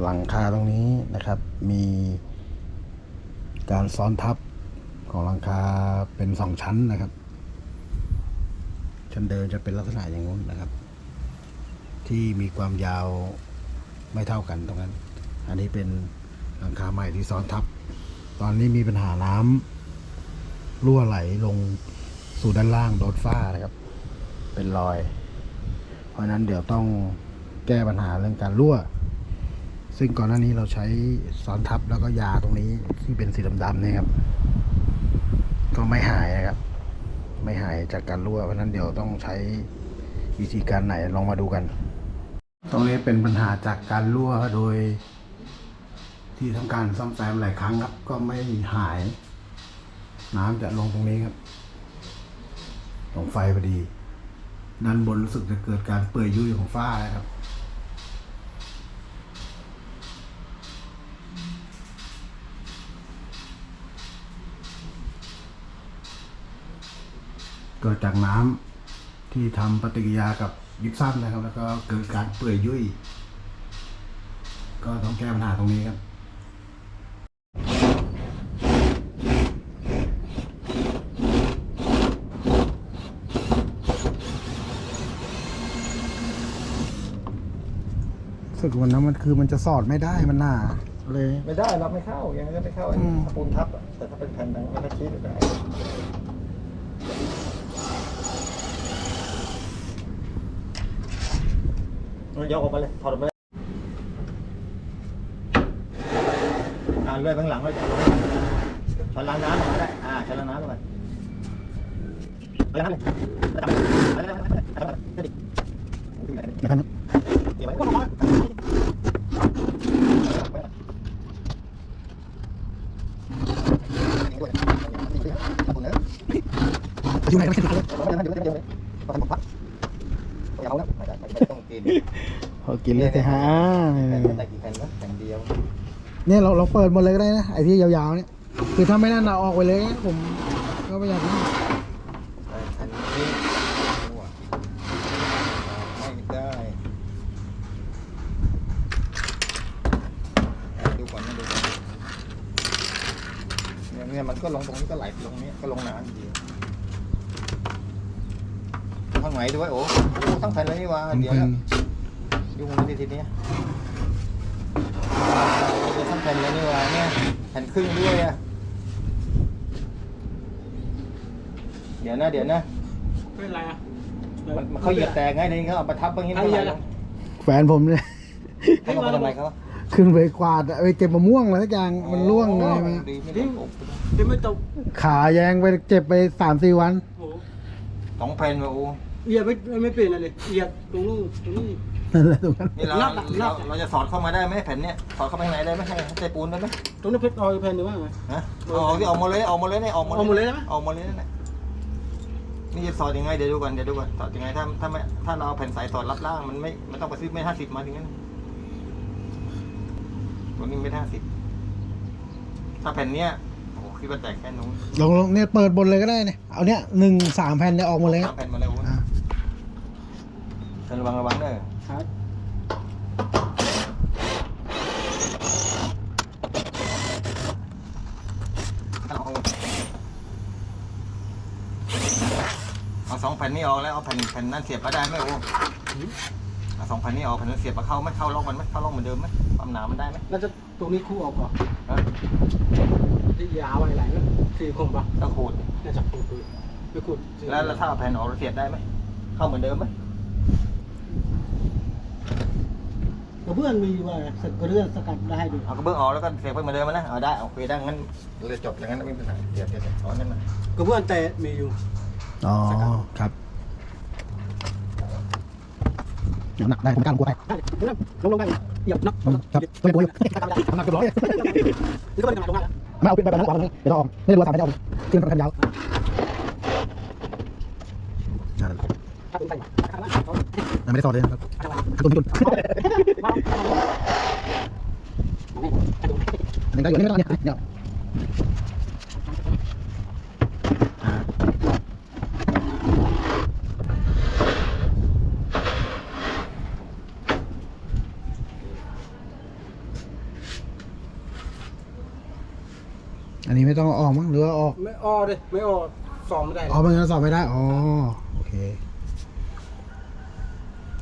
หลังคาตรงนี้นะครับ มีการซ้อนทับของหลังคาเป็นสองชั้นนะครับ ชั้นเดิมจะเป็นลักษณะอย่างนู้นนะครับ ที่มีความยาวไม่เท่ากันตรงนั้น อันนี้เป็นหลังคาใหม่ที่ซ้อนทับ ตอนนี้มีปัญหาน้ำรั่วไหลลงสู่ด้านล่างโดนฝ้านะครับ เป็นรอย เพราะฉะนั้นเดี๋ยวต้องแก้ปัญหาเรื่องการรั่ว ซึ่งก่อนหน้านี้เราใช้ซอนทับแล้วก็ยาตรงนี้ที่เป็นสีดำๆเนี่ยครับ ก็ไม่หายนะครับ ไม่หายจากการรั่วเพราะนั้นเดี๋ยวต้องใช้วิธีการไหนลองมาดูกัน ตรงนี้เป็นปัญหาจากการรั่วโดย ที่ทำการซ่อมแซมหลายครั้งครับ ก็ไม่หาย น้ำจะลงตรงนี้ครับตรงไฟพอดี ด้านบนรู้สึกจะเกิดการเปื่อยยุ่ยของฝ้านะครับ เกิดจากน้ำที่ทำปฏิกิริยากับยิปซัมนะครับ แล้วก็เกิดการเปื่อยยุ่ย ก็ต้องแก้ปัญหาตรงนี้ครับสึกวันนั้นมันคือมันจะสอดไม่ได้มันหนาเลย ไม่ได้รับไม่เข้ายังไงก็ไม่เข้าอืมถ้าปูนทับอะแต่ถ้าเป็นแผ่นหนังมันก็ชี้ได้ เอายกออกมาเลยถอดออกมาเลยอ่าเลื่อยไปข้างหลังแล้วจะเอาช้อนล้างน้ำออกมาได้อ่าช้อนล้างน้ำลงไปล้างน้ำเลยนะครับเดี๋ยวไว้ก็มาเอาเนื้ออยู่ไหนไม่ใช่เลยเอาแล้วไม่ได้ไม่ต้องกิน พอกินเลยแต่ฮะแผ่นแต่กี่แผ่นวะแผ่นเดียว เนี่ยเราเราเปิดหมดเลยก็ได้นะไอ้ที่ยาวๆเนี่ยคือถ้าไม่นั่นเราออกไปเลยนะผมก็ไม่อยากนั่นแผ่นนี้ไม่ได้ดูก่อนนะดูก่อนเนี่ยเนี่ยมันก็ลงตรงนี้ก็ไหลลงนี้ก็ลงน้ำดีข้างไหนด้วยโอ้โหทั้งแผ่นเลยนี่วะเดี๋ยวนะ ยุ่งเลยทีเนี้ยจะทั้งแผ่นเลยนี่หว่าเนี่ยแผ่นครึ่งด้วยอะเดี๋ยวนะเดี๋ยวนะเป็นไรอะมันมันเขาเหยียบแตกไงเดี๋ยวนี้เขาเอาประทับอย่างนี้ใครเหยียบอะแฟนผมเนี่ย เขาเอามาทำไมเขาขึ้นไปกวาดอะไปเก็บมะม่วงอะไรสักอย่างมันร่วงอะไรมาดีไม่ได้โอ้โหที่ไม่ตกขาแยงไปเจ็บไปสามสี่วัน โอ้โหสองแผ่นว่ะโอ้ เหยียบไม่ไม่เปลี่ยนอะไรเลยเหยียบตรงนู้นตรงนี้ นั่นแหละตรงนั้นนี่เรานับอะนัเราบอะ เราจะสอดเข้ามาได้ไหมแผ่นเนี้ยสอดเข้าไปข้างในได้ไหมให้ให้ใส่ปูนได้ไหมตรงนี้เพชรออยแผ่นหรือว่าไง ฮะเอาเอาที่ออกมาเลยออกมาเลยเนี่ยออกมาออกหมดเลยได้ไหม ออกมาเลยนั่นแหละนี่จะสอดยังไงเดี๋ยวดูก่อนเดี๋ยวดูก่อนสอดยังไงถ้าถ้าไม่ถ้าเราเอาแผ่นใสสอดรับล่างมันไม่มันต้องไปซื้อไม่ห้าสิบมาถึงนั้นตัวนี้ไม่ห้าสิบถ้าแผ่นเนี้ยโอ้โหคิดว่าแตกแค่นู้นลองลองเนี่ยเปิดบนเลยก็ได้เนี่ยเอาเนี่ยหนึ่งสามแผ่นเนี่ยออกหมาเลยคสารับมแผ่นมาเลยโอ้อะ ระวังระวังเด้อ ครับเอาเอาสองแผ่นนี้ออกแล้วเอาแผ่นแผ่นนั้นเสียบก็ได้ไหมโอ้เอาสองแผ่นนี้ออกแผ่นนั้นเสียบมาเข้าไหมเข้าล็อกมันไหมเข้าล็อกเหมือนเดิมไหมความหนามันได้ไหมน่าจะตรงนี้คู่ออกก่อนฮะที่ยาวอะไรนะสี่คมปะต้องขูดน่าจะขูดดูไม่ขูดแล้วแล้วถ้าเอาแผ่นออกเราเสียบได้ไหมเข้าเหมือนเดิมไหม กระเบื้องมีว่าสกระเบื้องสกัดได้ดูเอากระเบื้องออกแล้วก็เสียบไปเหมือนเดิมไหมนะเอาได้เอาคุยได้งั้นเราจะจบอย่างนั้นไม่เป็นปัญหาเสียบเสียบเสียบเอานั่นนะกระเบื้องแต่มีอยู่อ๋อครับเดี๋ยวหนักได้ผมกล้ารกลัวไปได้ลงลงได้เหยียบนับอืมครับไม่กลัวอยู่หนักเกือบร้อยนี่ก็เป็นการลงได้ไม่เอาเป็นแบบนั้นออกเลยเดี๋ยวเราออกไม่ได้รู้ว่าสามแผ่นจะออกขึ้นแผ่นยาวนั่นถ้าเป็น ไม่ได้สอดเลยนะครับตุนตุนอันนี้ก็อยู่นี่ไม่ต้องเนี่ยเนี่ยอันนี้ไม่ต้องออกมั้งหรือว่าออก ไม่ออกเลยไม่ออกสอบไม่ได้ อ๋อมันก็สอบไม่ได้ อ๋อ โอเค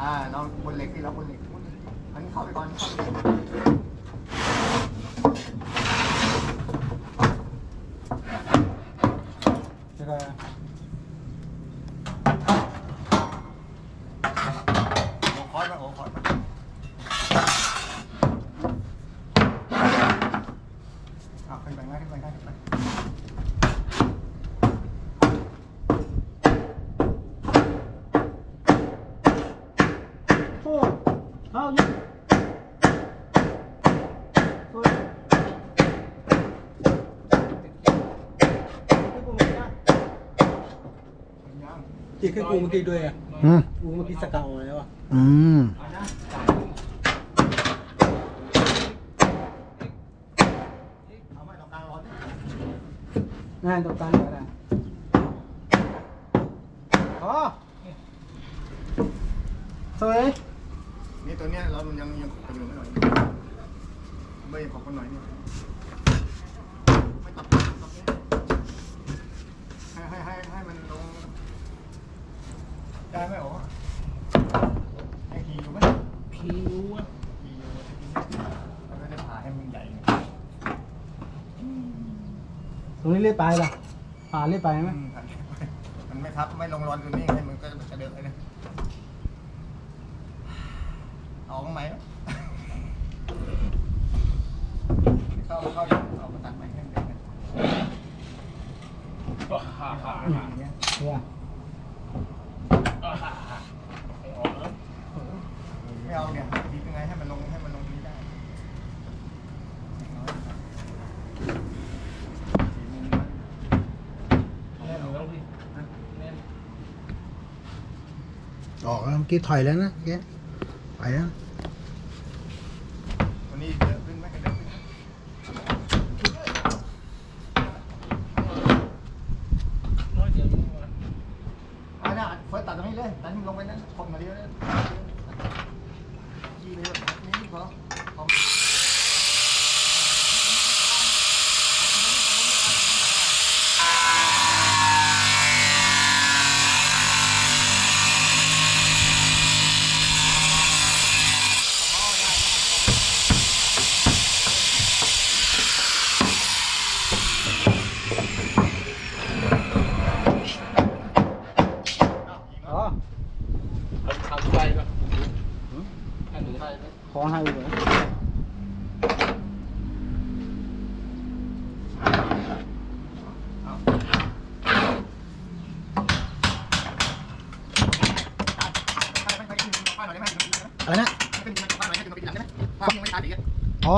อ่าเราบนเหล็กที่เราบนเหล็กอันนี้เข้าไปก่อนเข้าไปก่อน แล้วก็ โอ้คอร์สมาโอ้คอร์สมาเอาขึ้นไปง่ายขึ้นไปง่ายขึ้นไป โอ้เอาอยู่โอ้ ติดขึ้นกูเมื่อกี้ด้วยอะอืมกูเมื่อกี้สกาวแล้วอะอืมเอาไม่ต้องกลางร้อนงานตกตันก็ได้อ๋อสวยนี่ตัวเนี้ยเรายังยังขบอยู่ไม่หน่อยไม่ขอบกันหน่อยนี่ไม่ตัดตัดนี่ให้ให้ให้ให้มันลงได้ไหมโอ้ยังขี่อยู่ไหม ผิวอะ ขี่อยู่แล้วก็ได้ผ่าให้มันใหญ่ ตรง นี้เลื่อยไปล่ะผ่านเลื่อยไปไหมมันไม่ทับไม่ลงรอนตัวนี้ให้มันก็กระเดินไปเลยเอาข้างไหมเข้าเข้าอย่างเอามาตัดไหมให้มันเดินไปเนี่ยไม่เอาเนี่ยดียังไงให้มันลงให้มันลงนี้ได้แน่นอนพี่ ออ กแล้วเมื่อกี้ถอยแล้วนะเมื่อกี้ไปแล้ววันนี้เยอะขึ้นไหมกระเดินขึ้นไหมเอาเนี่ยเฟิร์สตัดตรงนี้เลยตัดให้มันลงไปนั้นคนมาเดียวเลยยี่เลยแบบนี้พอพออ๋ ทางหนูไปไหมขอให้เลยอะไรนะอ๋อ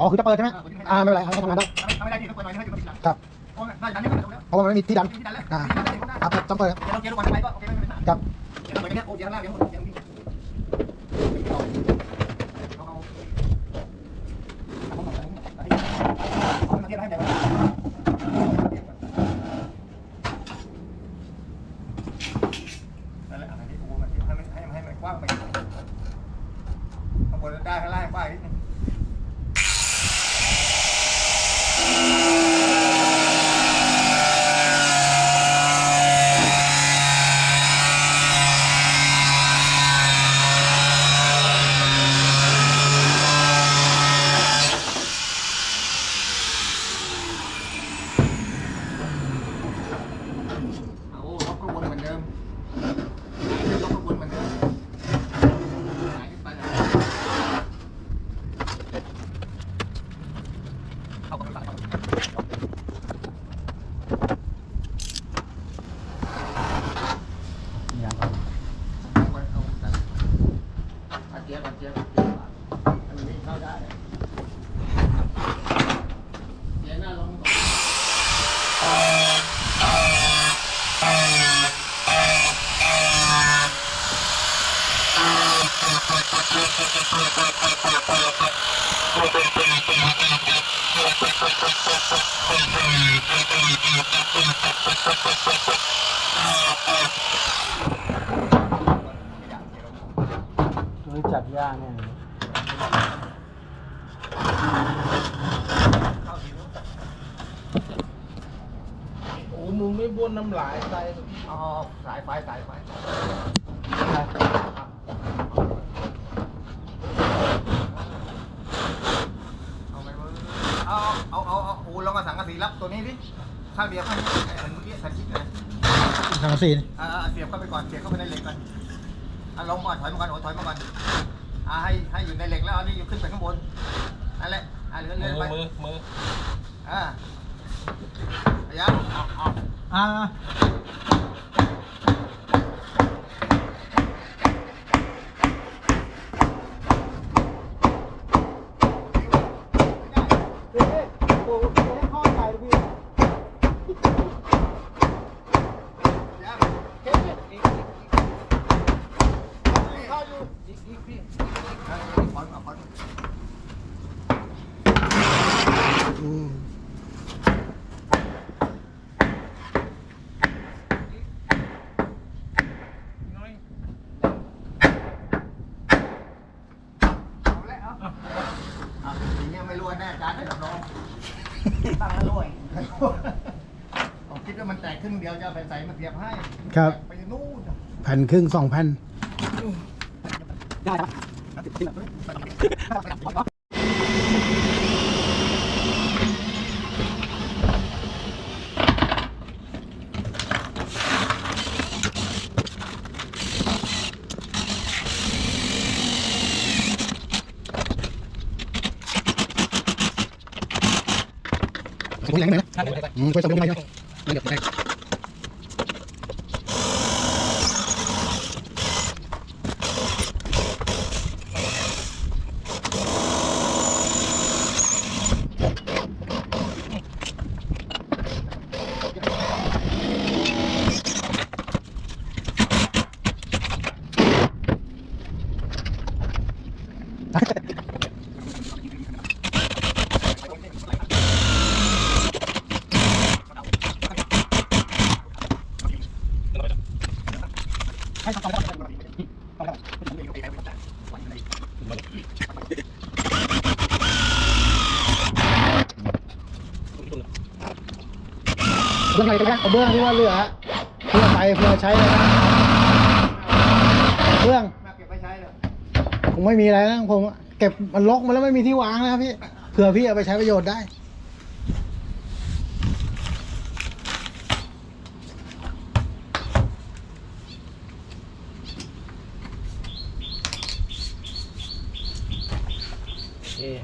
อ๋อคือจะเปิดใช่ไหมอ่าไม่เป็นไรเอาให้ทำงานได้ครับเพราะว่ามันไม่มีที่ดันอ่าครับครับต้องเปิดครับครับ นั่นแหละอันนี้ปูมันให้มันให้มันให้มันกว้างไปข้างบนได้ข้างล่างกว้างนิดนึง โอ้ล็อกก็วนเหมือนเดิมล็อกก็วนเหมือนเดิมหายขึ้นไปเลยเข้ากับหลัง อย่างก่อน เอาไว้เอาแต่อาเจี๊ยบอาเจี๊ยบอาเจี๊ยบอันนี้เข้าได้เสียหน้าลงก่อน ตัวนี้จับยากแน่เลยโอ้มึงไม่บ้วนน้ำลายใส่เอาสายไฟสายไฟ เอาไหมวะเอาเอาเอาเอาโอ้ลองมาสังกะสีรับ ตัวนี้ดิข้างเดียวข้างนี้ไอ้อันเมื่อกี้สันชิดนะทางสีนอ่าเสียบเข้าไปก่อนเสียบเข้าไปในเหล็กก่อนอะลงก่อนถอยมาก่อนโอ้ถอยมาก่อนอ่าให้ให้อยู่ในเหล็กแล้วอันนี้อยู่ขึ้นไปข้างบนนั่นแหละอ่าเลื่อนมืเลื่อนอไปมือมืออ่าพยายามเอาเอา อ่า เฮ้ยโอ้โหข้อใจพี่ พยายามโอเค ไม่รู้แน่อาจารย์ให้ รับรองฟังแล้วรวยผมคิดว่ามันแตกครึ่งเดียวจะเอาแผ่นใสมาเสียบให้ครับ ไปนู่นแผ่นครึ่งสองแผ่นผม Hmm, pwede sa bumay niya. Nandiyan, นะอืมช่วยส่งไปไหมเบื้องอะไรกันนะเอาเบื้องที่ว่าเหลือเพื่อไปเพื่อใช้เลยนะเบื้องมาเก็บไว้ใช้เลยคงไม่มีอะไรนะผมเก็บมันล็อกมาแล้วไม่มีที่วางนะครับพี่เผื่อพี่เอาไปใช้ประโยชน์ได้ เอ